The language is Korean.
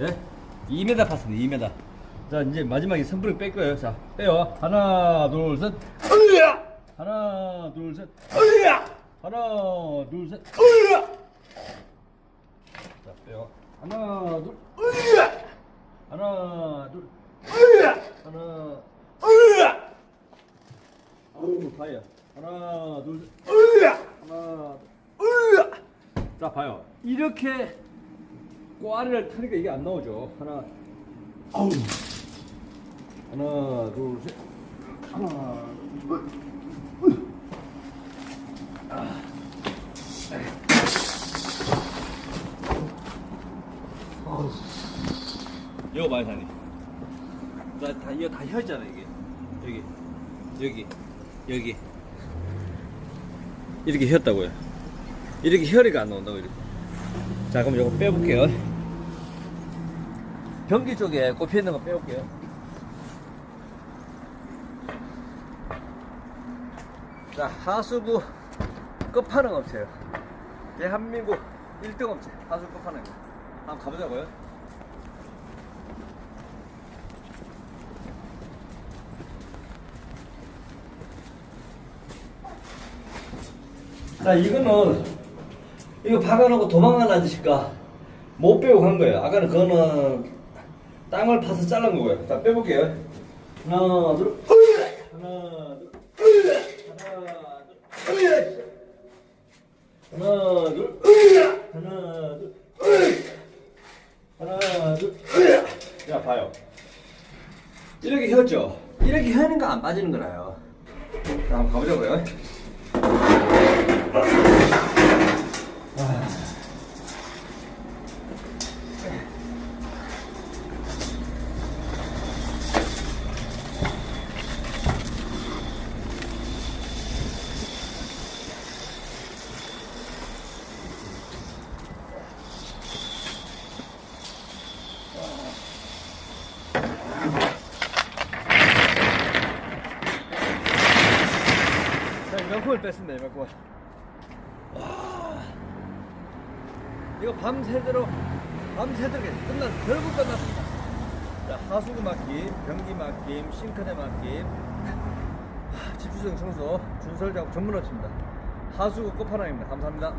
예? 2m 팠습니다. 2m. 자 이제 마지막에 선불을 뺄 거예요. 자 빼요. 하나 둘 셋. 으야! 하나 둘 셋. 으야! 하나 둘 셋. 으야! 자 빼요. 하나 둘. 으야! 하나 둘. 으야! 하나. 으야! 아우 봐요. 하나 둘 셋. 으야! 하나 둘. 으야! 자 봐요. 이렇게 꽈리를 트니까 이게 안 나오죠. 하나. 아우. 하나, 둘, 셋. 하나, 둘, 이거 봐요, 사장님. 나, 다, 이거 다 혀있잖아, 이게. 여기, 여기, 여기. 이렇게 휘었다고요. 이렇게 혈이가 안 나온다고, 이렇게. 자, 그럼 이거 빼볼게요. 변기 쪽에 꼽혀 있는 거 빼볼게요. 자, 하수구 끝판왕 업체요. 대한민국 1등 업체, 하수구 끝판왕. 한번 가보자고요. 자, 이거는, 이거 박아놓고 도망간 아저씨가 못 빼고 간 거예요. 아까는 그거는 땅을 파서 잘란 거고요. 자, 빼볼게요. 하나, 둘! 하나, 둘! 하나, 둘! 하나, 둘! 하나, 둘! 하나, 둘! 자, 봐요. 이렇게 혔죠? 이렇게 혀는 거 안 빠지는 거라요. 자, 한번 가보자고요. 자, 명품을 뺐습니다, 명품. 와. 이거 밤새도록, 밤새도록 끝났, 결국 끝났습니다. 자, 하수구 맡김, 변기 맡김, 싱크대 맡김, 하, 집주정 청소, 준설 작업 전문 업체입니다. 하수구 끝판왕입니다. 감사합니다.